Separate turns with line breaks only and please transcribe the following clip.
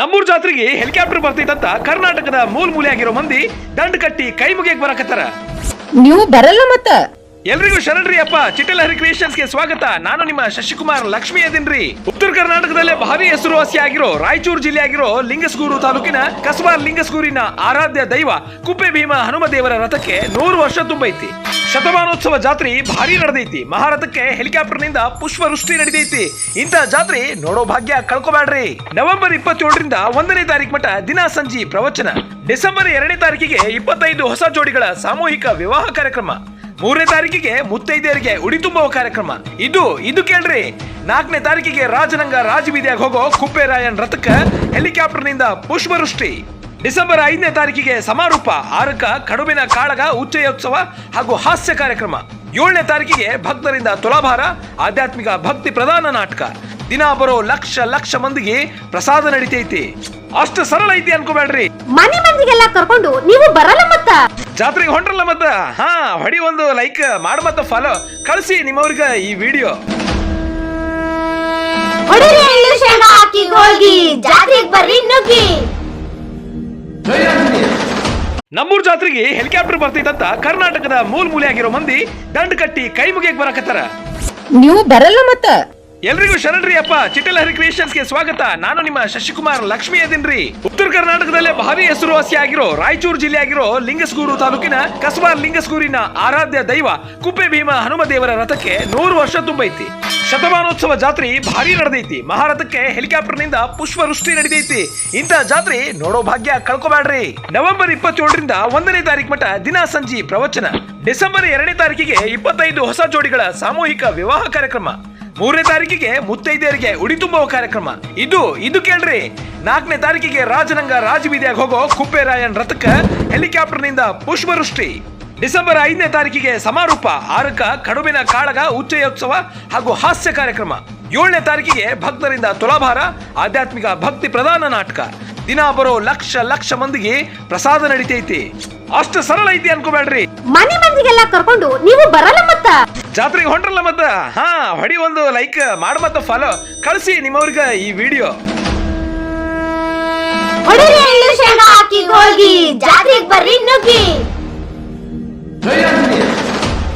ನಮ್ಮೂರ್ ಜಾತ್ರೆಗೆ ಹೆಲಿಕಾಪ್ಟರ್ ಬರ್ತೈತಂತ ಕರ್ನಾಟಕದ ಮೂಲ ಮೂಲೆ ಆಗಿರೋ ಮಂದಿ ದಂಡ ಕಟ್ಟಿ ಕೈ ಮುಗಿಯಕ್ ಬರಕತ್ತಾರ.
ನೀವು ಬರಲ್ಲ ಮತ್ತ.
ಎಲ್ರಿಗೂ ಶರಣ್ರಿ ಅಪ್ಪ. ಚಿಟ್ಟಲ್ ಹರಿ ಕ್ರಿಯೇಷನ್ಸ್ಗೆ ಸ್ವಾಗತ. ನಾನು ನಿಮ್ಮ ಶಶಿಕುಮಾರ್ ಲಕ್ಷ್ಮಿ ಅದೀನ್ರಿ. ಉತ್ತರ ಕರ್ನಾಟಕದಲ್ಲೇ ಭಾರಿ ಹೆಸರುವಾಸಿ ಆಗಿರೋ, ರಾಯಚೂರು ಜಿಲ್ಲೆ ಆಗಿರೋ ಲಿಂಗಸ್ಗೂರು ತಾಲೂಕಿನ ಕಸಬಾ ಲಿಂಗಸ್ಗೂರಿನ ಆರಾಧ್ಯ ದೈವ ಕುಪ್ಪೆ ಭೀಮ ಹನುಮ ದೇವರ ರಥಕ್ಕೆ ನೂರು ವರ್ಷ ತುಂಬೈತಿ. ಶತಮಾನೋತ್ಸವ ಜಾತ್ರೆ ಭಾರಿ ನಡೆದೈತಿ. ಮಹಾರಥಕ್ಕೆ ಹೆಲಿಕಾಪ್ಟರ್ನಿಂದ ಪುಷ್ಪವೃಷ್ಟಿ ನಡೆದೈತಿ. ಇಂಥ ಜಾತ್ರೆ ನೋಡೋ ಭಾಗ್ಯ ಕಳ್ಕೊಬ್ಯಾಡ್ರಿ. ನವೆಂಬರ್ ಇಪ್ಪತ್ತೇಳರಿಂದ ಒಂದನೇ ತಾರೀಕು ಮಟ್ಟ ದಿನ ಸಂಜಿ ಪ್ರವಚನ. ಡಿಸೆಂಬರ್ ಎರಡನೇ ತಾರೀಕಿಗೆ ಇಪ್ಪತ್ತೈದು ಹೊಸ ಜೋಡಿಗಳ ಸಾಮೂಹಿಕ ವಿವಾಹ ಕಾರ್ಯಕ್ರಮ. ಮೂರನೇ ತಾರೀಕಿಗೆ ಮುತ್ತೈದೆಯರಿಗೆ ಉಡಿ ತುಂಬುವ ಕಾರ್ಯಕ್ರಮ. ಇದು ಇದು ಕೇಳ್ರಿ. ನಾಲ್ಕನೇ ತಾರೀಕಿಗೆ ರಾಜನಂಗ ರಾಜಬೀದಿಯಾಗ ಹೋಗೋ ಕುಪ್ಪೇರಾಯನ್ ರಥಕ್ಕ ಹೆಲಿಕಾಪ್ಟರ್ನಿಂದ ಪುಷ್ಪವೃಷ್ಟಿ. ಡಿಸೆಂಬರ್ ಐದನೇ ತಾರೀಕಿಗೆ ಸಮಾರೋಪ, ಆರಕ್ಕ ಕಡುಬಿನ ಕಾಳಗ ಉಚ್ಚಯೋತ್ಸವ ಹಾಗೂ ಹಾಸ್ಯ ಕಾರ್ಯಕ್ರಮ. ಏಳನೇ ತಾರೀಕಿಗೆ ಭಕ್ತರಿಂದ ತುಲಾಭಾರ, ಆಧ್ಯಾತ್ಮಿಕ ಭಕ್ತಿ ಪ್ರಧಾನ ನಾಟಕ. ದಿನ ಬರೋ ಲಕ್ಷ ಲಕ್ಷ ಮಂದಿಗೆ ಪ್ರಸಾದ ನಡೀತೈತಿ. ಅಷ್ಟು ಸರಳ ಐತಿ ಅನ್ಕೋಬೇಡ್ರಿ
ಮನೆ ಮಂದಿಗೆಲ್ಲ ಕರ್ಕೊಂಡು ನೀವು ಬರಲ್ಲ
ಜಾತ್ರೆಗೆ ಹೊಂಟ್ರಲ್ಲ ಮತ್ತ? ಹಾ ಹೊಡಿ ಒಂದು ಲೈಕ್ ಮಾಡ ಮತ್ತ ಫಾಲೋ ಕಳಿಸಿ ನಿಮ್ಮವ್ರಿಗೆ ಈ ವಿಡಿಯೋ
ಹೊಡಿರಿ ಎಳ್ಳು ಶೇಂಗಾ ಹಾಕಿ ಹೋಳ್ಗಿ. ಜಾತ್ರೆಗ್ ಬರ್ರಿ ನುಗ್ಗಿ.
ನಮ್ಮೂರ್ ಜಾತ್ರೆಗೆ ಹೆಲಿಕಾಪ್ಟರ್ ಬರ್ತೈತಂತ ಕರ್ನಾಟಕದ ಮೂಲ ಮೂಲೆ ಆಗಿರೋ ಮಂದಿ ದಂಡ ಕಟ್ಟಿ ಕೈ ಮುಗಿಯಕ್ ಬರಕತ್ತಾರ.
ನೀವು ಬರಲ್ಲ ಮತ್ತ?
ಎಲ್ರಿಗೂ ಶರಣ್ರಿ ಅಪ್ಪ. ಚಿಟಲ್ ಹರಿ ಕ್ರಿಯೇಷನ್ಸ್ಗೆ ಸ್ವಾಗತ. ನಾನು ನಿಮ್ಮ ಶಶಿಕುಮಾರ್ ಲಕ್ಷ್ಮಿ ಅದೀನ್ರಿ? ಉತ್ತರ ಕರ್ನಾಟಕದಲ್ಲೇ ಭಾರಿ ಹೆಸರುವಾಸಿ ಆಗಿರೋ, ರಾಯಚೂರು ಜಿಲ್ಲೆ ಆಗಿರೋ ಲಿಂಗಸ್ಗೂರು ತಾಲೂಕಿನ ಕಸಬಾರ್ ಲಿಂಗಸ್ಗೂರಿನ ಆರಾಧ್ಯ ದೈವ ಕುಪ್ಪೆ ಭೀಮ ಹನುಮ ದೇವರ ರಥಕ್ಕೆ ನೂರು ವರ್ಷ ತುಂಬೈತಿ. ಶತಮಾನೋತ್ಸವ ಜಾತ್ರೆ ಭಾರಿ ನಡೆದೈತಿ. ಮಹಾರಥಕ್ಕೆ ಹೆಲಿಕಾಪ್ಟರ್ನಿಂದ ಪುಷ್ಪವೃಷ್ಟಿ ನಡೆದೈತಿ. ಇಂಥ ಜಾತ್ರೆ ನೋಡೋ ಭಾಗ್ಯ ಕಳ್ಕೊಬ್ಯಾಡ್ರಿ. ನವೆಂಬರ್ ಇಪ್ಪತ್ತೇಳರಿಂದ ಒಂದನೇ ತಾರೀಕು ಮಟ್ಟ ದಿನ ಸಂಜಿ ಪ್ರವಚನ. ಡಿಸೆಂಬರ್ ಎರಡನೇ ತಾರೀಕಿಗೆ ಇಪ್ಪತ್ತೈದು ಹೊಸ ಜೋಡಿಗಳ ಸಾಮೂಹಿಕ ವಿವಾಹ ಕಾರ್ಯಕ್ರಮ. ಮೂರನೇ ತಾರೀಕಿಗೆ ಮುತ್ತೈದೆಯರಿಗೆ ಉಡಿ ತುಂಬುವ ಕಾರ್ಯಕ್ರಮ. ಇದು ಇದು ಕೇಳ್ರಿ. ನಾಲ್ಕನೇ ತಾರೀಕಿಗೆ ರಾಜನಂಗ ರಾಜಬೀದಿಯಾಗಿ ಹೋಗೋ ಕುಪ್ಪೇರಾಯನ್ ರಥಕ್ಕೆ ಹೆಲಿಕಾಪ್ಟರ್ನಿಂದ ಪುಷ್ಪವೃಷ್ಟಿ. ಡಿಸೆಂಬರ್ ಐದನೇ ತಾರೀಕಿಗೆ ಸಮಾರೋಪ, ಆರಕ್ಕ ಕಡುಬಿನ ಕಾಳಗ ಉಚ್ಚಯೋತ್ಸವ ಹಾಗೂ ಹಾಸ್ಯ ಕಾರ್ಯಕ್ರಮ. ಏಳನೇ ತಾರೀಕಿಗೆ ಭಕ್ತರಿಂದ ತುಲಾಭಾರ, ಆಧ್ಯಾತ್ಮಿಕ ಭಕ್ತಿ ಪ್ರಧಾನ ನಾಟಕ. ದಿನ ಬರೋ ಲಕ್ಷ ಲಕ್ಷ ಮಂದಿಗೆ ಪ್ರಸಾದ ನಡಿತೈತಿ. ಅಷ್ಟು ಸರಳ ಐತಿ ಅನ್ಕೋಬೇಡ್ರಿ
ಮನೆ ಮಂದಿಗೆಲ್ಲ ಕರ್ಕೊಂಡು ನೀವು ಬರಲ್ಲ ಮತ್ತ?
ಜಾತ್ರೆಗೆ ಹೊಂಟ್ರಲ್ಲ ಮತ್ತ? ಹಾ, ಹೊಡಿ ಒಂದು ಲೈಕ್ ಮಾಡ ಮತ್ತ ಫಾಲೋ ಕಳಿಸಿ ನಿಮ್ಮವ್ರಿಗೆ ಈ ವಿಡಿಯೋ
ಜಾತ್ರೆಗ್ ಬರ್ರಿ ನುಗ್ಗಿ.